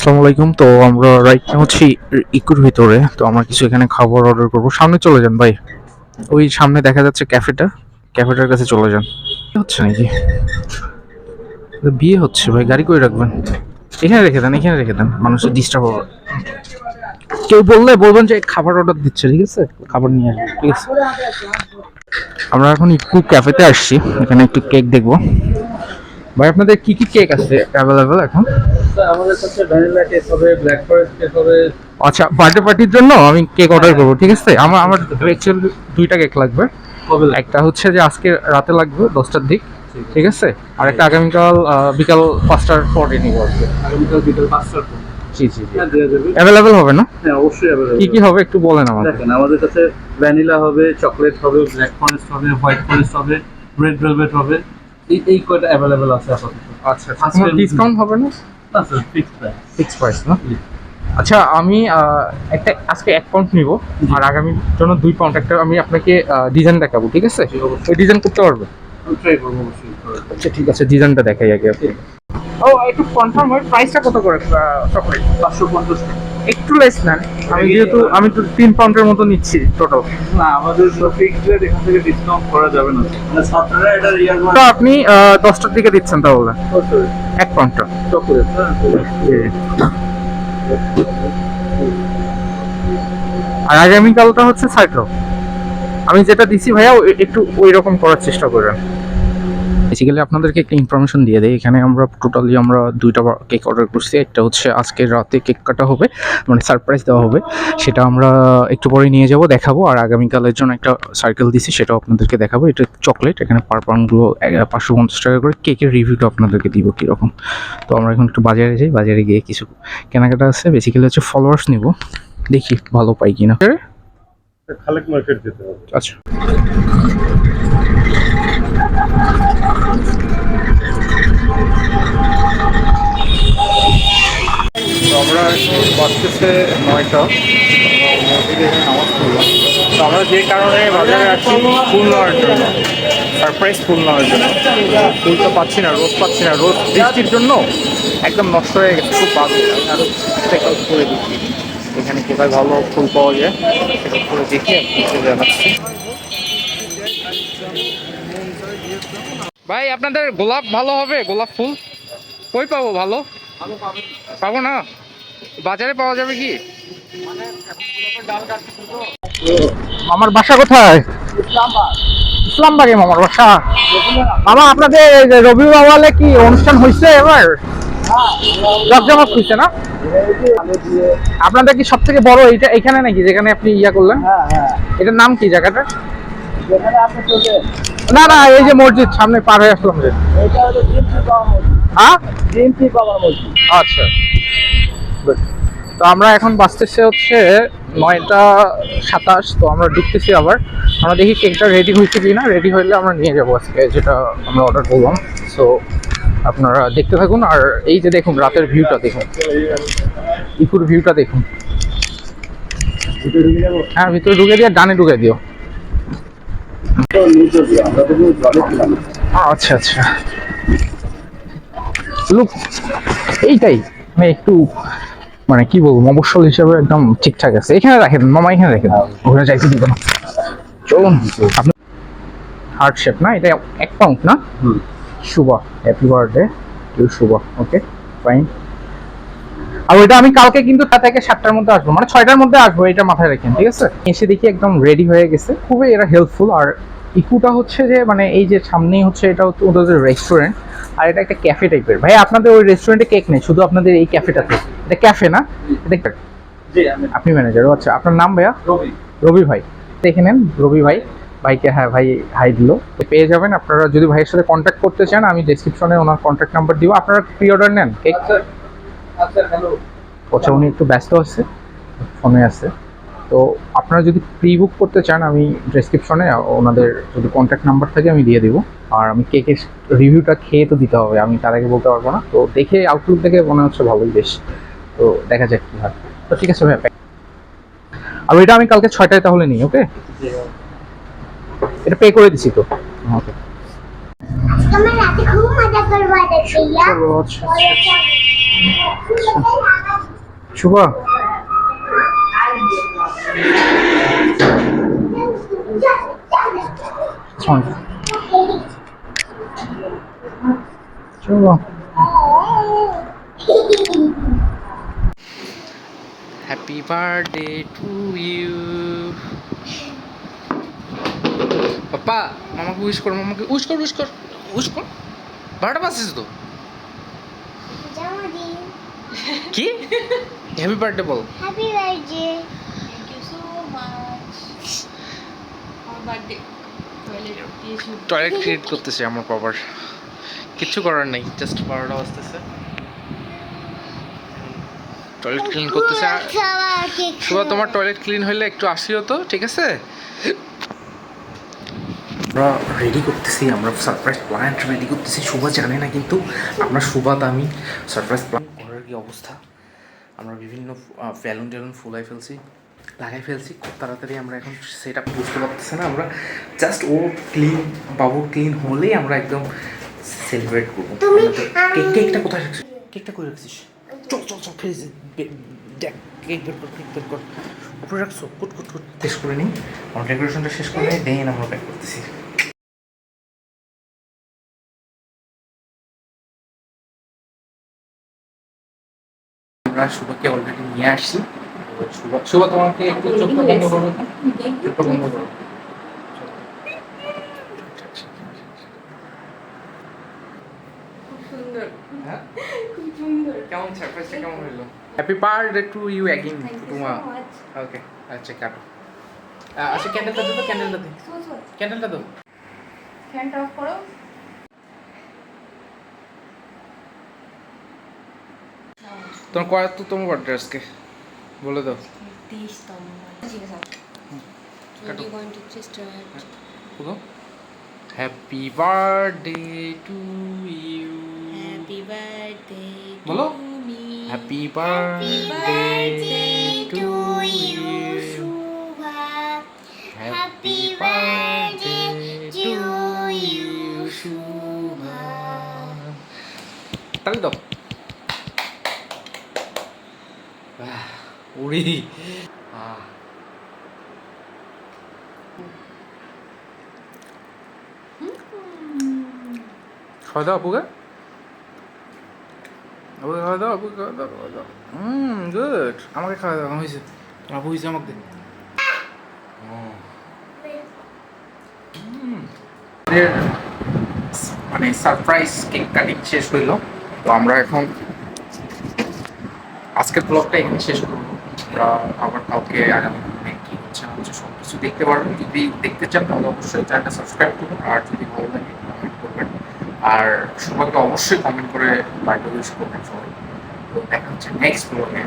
আসসালামু আলাইকুম তো আমরা রাইট নাও হচ্ছি ইকুর ভিতরে। তো আমরা কিছু এখানে খাবার অর্ডার করব। সামনে চলে যান ভাই। ওই সামনে দেখা যাচ্ছে ক্যাফেটা। ক্যাফেটার কাছে চলে যান। হচ্ছে নাকি? বিয়ে হচ্ছে ভাই, গাড়ি করে রাখবেন? এখানে রেখে দেন, এখানে রেখে দেন। মানুষের ডিস্টার্ব হবে কেউ বললে বলবেন যে খাবার অর্ডার দিচ্ছে, ঠিক আছে? খাবার নিয়ে আসবে ঠিক আছে? আমরা এখন ইকু ক্যাফেতে আসছি। এখানে একটু কেক দেখব। ভাই আপনাদের কি কি কেক আছে অ্যাভেলেবেল এখন? আমাদের কাছে ভ্যানিলা কেক হবে ব্ল্যাক ফরেস্ট কেক হবে। আচ্ছা বার্থডে পার্টির জন্য আমি কেক অর্ডার করব ঠিক আছে? আমার আমার অ্যাকচুয়ালি দুইটা কেক লাগবে। একটা হচ্ছে যে আজকে রাতে লাগবে দশটার দিক ঠিক আছে? আর একটা আগামীকাল বিকাল পাঁচটার পরে নিব আর কি। আগামীকাল বিকেল পাঁচটার পর। জি জি অ্যাভেলেবেল হবে না? হ্যাঁ অবশ্যই অ্যাভেলেবল কি কি হবে। একটু বলেন আমাকে। দেখেন আমাদের কাছে ভ্যানিলা হবে চকলেট হবে ব্ল্যাক ফরেস্ট হবে হোয়াইট ফরেস্ট হবে রেড ভেলভেট হবে। এই এই কয়টা অ্যাভেলেবল আছে আপাতত? আচ্ছা ডিসকাউন্ট হবে না? না স্যার ফিক্সড প্রাইস না? আচ্ছা আমি একটা আজকে এক পাউন্ড নিব আর আগামীর জন্য দুই পাউন্ড একটা আমি আপনাকে ডিজাইন দেখাবো ঠিক আছে? ওই ডিজাইন করতে পারবে? আমি ট্রাই করব অবশ্যই আচ্ছা ঠিক আছে ডিজাইনটা দেখাই আগে আপনি ও একটু কনফার্ম হয় প্রাইসটা কত করে চকলেট পাঁচশো পঞ্চাশ একটু লেস নেন। আমি যেহেতু আমি তো তিন পাউন্ডের মতো নিচ্ছি টোটাল না আমাদের ফিক্সড এখান থেকে ডিসকাউন্ট করা যাবে না। মানে ছাত্ররা এটা ইয়ার তো আপনি দশটার দিকে দিচ্ছেন তাহলে। এক পাউন্ডটা চকলেট আর আগামীকালটা হচ্ছে সাইকেল আমি যেটা দিছি ভাইয়া একটু ওই রকম করার চেষ্টা করেন বেসিক্যালি আপনাদেরকে একটা ইনফরমেশন দিয়ে দেয় এখানে আমরা টোটালি আমরা দুইটা কেক অর্ডার করছি। একটা হচ্ছে আজকে রাতে কেক কাটা হবে মানে সারপ্রাইজ দেওয়া হবে। সেটা আমরা একটু পরে নিয়ে যাব দেখাবো। আর আগামীকালের জন্য একটা সার্কেল দিছি সেটাও আপনাদেরকে দেখাবো। এটা চকলেট এখানে পার পাউন্ডগুলো পাঁচশো পঞ্চাশ টাকা করে কেকের রিভিউটা আপনাদেরকে দিব কীরকম। তো আমরা এখন একটু বাজারে যাই। বাজারে গিয়ে কিছু কেনাকাটা আছে। বেসিক্যালি হচ্ছে ফলোয়ার্স নিব। দেখি ভালো পাই কিনা। খালেক মার্কেট যেতে হবে। আচ্ছা। আমরা বাঁচতেছে নয়টা। মসজিদে নামাজ পড়লাম। তো আমরা যে কারণে বাজারে আসছি ফুল নেওয়ার জন্য সারপ্রাইজ ফুল নেওয়ার জন্য। ফুল তো পাচ্ছি না রোজ পাচ্ছি না। রোজ বৃষ্টির জন্য একদম নষ্ট হয়ে গেছে, খুব বাদ আরও চেক আউট করে দিচ্ছি এখানে কোথায় ভালো ফুল পাওয়া যায়, সেটা করে দেখে জানাচ্ছি। ভাই আপনাদের গোলাপ ভালো হবে? গোলাপ ফুল? কই পাবো? ভালো? পাবো না? বাজারে পাওয়া যাবে কি? মামার বাসা কোথায়? ইসলামবাগে মামার বাসা। মামা আপনাদের রবি বাবালে কি অনুষ্ঠান হয়েছে এবার? জমজমাট হয়েছে না? আপনাদের কি সব থেকে বড় এইটা এখানে নাকি যেখানে আপনি ইয়া করলেন? হ্যাঁ হ্যাঁ। এটার নাম কি জায়গাটা যেখানে আপনি চলবেন না না এই যে মসজিদ সামনে পার হয়ে আসলাম যে। এটা হলো হ্যাঁ? জিএমসি বাবা মসজিদ। আচ্ছা। তো আমরা এখন বাঁচতেছে হচ্ছে নয়টা সাতাশ তো আমরা ঢুকতেছি আবার। আমরা দেখি কেকটা রেডি হয়েছে কি না রেডি হইলে আমরা নিয়ে যাব আজকে যেটা আমরা অর্ডার করলাম। সো আপনারা দেখতে থাকুন আর এই যে দেখুন রাতের ভিউটা দেখুন। ইপুর ভিউটা দেখুন। হ্যাঁ ভিতরে ঢুকে দিয়ে ডানে ঢুকে দিও আমরা তো জলে ছিলাম আচ্ছা আচ্ছা। লুক এইটাই। মানে একটু মানে কি বলব মফস্বল হিসাবে একদম ঠিকঠাক আছে। এখানে রাখেন মামা এখানে রেখে দাও ওখানে চাইতে দিব না। চলুন আপনি হার্ট শেপ না? এটা এক পাউন্ড না। Shubha. Happy birthday to Shubha. Okay fine আর ওইটা আমি কালকে কিন্তু থেকে সাতটার মধ্যে আসব। মানে ছয়টার মধ্যে আসব এটা মাথায় রাখেন ঠিক আছে? এসে দেখি একদম রেডি হয়ে গেছে। খুবই এরা হেল্পফুল আর ইকুটা হচ্ছে যে মানে এই যে সামনেই হচ্ছে এটা হচ্ছে ওদের রেস্টুরেন্ট আর এটা একটা ক্যাফে টাইপের ভাই আপনাদের ওই রেস্টুরেন্টে কেক নেই শুধু আপনাদের এই ক্যাফেটাতে এটা ক্যাফে না? এটা আপনি ম্যানেজার আচ্ছা আপনার নাম ভাইয়া? রবি। রবি ভাই। দেখে নেন রবি ভাই। ভাইকে হ্যাঁ ভাই হাই দিল। পেয়ে যাবেন আপনারা যদি ভাইয়ের সাথে কন্ট্যাক্ট করতে চান আমি ডেসক্রিপশনে ওনার কন্ট্যাক্ট নাম্বার দিব। আপনারা প্রি অর্ডার নেন কেক আচ্ছা আচ্ছা হ্যালো আচ্ছা উনি একটু ব্যস্ত আছে ফোনে আছে। তো আপনারা যদি প্রি বুক করতে চান আমি ডেসক্রিপশনে ওনাদের যদি কন্ট্যাক্ট নাম্বার থাকে আমি দিয়ে দিব। আর আমি কেকের রিভিউটা খেয়ে তো দিতে হবে আমি তার আগে বলতে পারব না। তো দেখে আউটলুক দেখে মনে হচ্ছে ভালোই বেশ। তো দেখা যাক কী হয়। তো ঠিক আছে ভাই আর এটা আমি কালকে ছয়টায় তাহলে নিই ওকে এটা পে করে দিছি তো। ওকে আমরা রাতে খুব মজা করব দেখছিলাম চলো আচ্ছা। Shubho. Shubho. Happy birthday to you papa মামাকে উইশ কর মামাকে উইশ কর উইশ কর উইশ কর বারোটা বাজছিস তো কি happy birthday ball happy birthday Thank you so much. আমার বার্থডে টয়লেট ক্রিয়েট করতেছে আমার বাবার। কিচ্ছু করার নেই জাস্ট বারোটা বাজতেছে। টয়লেট ক্লিন করতেছে। শুভ তোমার টয়লেট ক্লিন হইলে একটু আসিও তো ঠিক আছে? আমরা রেডি করতেছি আমরা সারপ্রাইজ প্ল্যান রেডি করতেছি। শুভা জানে না কিন্তু আমরা শুভা আমি সারপ্রাইজ প্ল্যান করার কি অবস্থা? আমরা বিভিন্ন ফ্যালুন ট্যালুন ফুলাই ফেলছি লাগাই ফেলছি খুব তাড়াতাড়ি আমরা এখন সেটা বুঝতে পারতেছি না আমরা। জাস্ট ও ক্লিন বাবু ক্লিন হলেই আমরা একদম সেলিব্রেট করব। কেক কেকটা কোথায় রাখছিস? কেকটা কই রাখছিস? চল চল চল ফ্রিজ দেখ কেক বের কর কেক বের কর। উপরে রাখছো? কুট কুট কুট। শেষ করে নিই আমার ডেকোরেশনটা শেষ করে নিই দেন আমরা প্যাক করতেছি। আমরা শুভকে অলরেডি নিয়ে আসছি। শুভ শুভ তোমাকে একটু চোখটা বন্ধ করো চোখটা বন্ধ করো। হ্যাঁ? কেমন সারপ্রাইজটা কেমন হলো happy birthday to you again thank তোমা। ওকে আচ্ছা কাটো। আচ্ছা ক্যান্ডেলটা দাও ক্যান্ডেলটা ক্যান্ডেলটা দাও। ফ্যানটা অফ করো। তোমার তোমার বার্থডে আজকে? বলে দাও। তেইশতম happy birthday to you happy birthday বলো। হ্যাপি বার্থডে আহ খাওয়া দাও আপুকে? আপুকে খাওয়া দাও আপুকে খাওয়া দাও খাওয়া দাও হুম গুড আমাকে খাওয়া দাও হয়েছে। আপু হয়েছে আমাকে। মানে সারপ্রাইজ কেক কাটিং শেষ হইল। তো আমরা এখন আজকের ব্লগটা এখানে শেষ করব। আমরা আবার কাউকে আগামী দিনে কি হচ্ছে না হচ্ছে সব কিছু দেখতে পারবেন যদি দেখতে চান, তাহলে অবশ্যই চ্যানেলটা সাবস্ক্রাইব করুন। আর যদি ভালো লাগে কমেন্ট করবেন। আর সবাইকে অবশ্যই কমেন্ট করে উইশ করবেন। সবাই তো দেখা হচ্ছে নেক্সট ব্লগে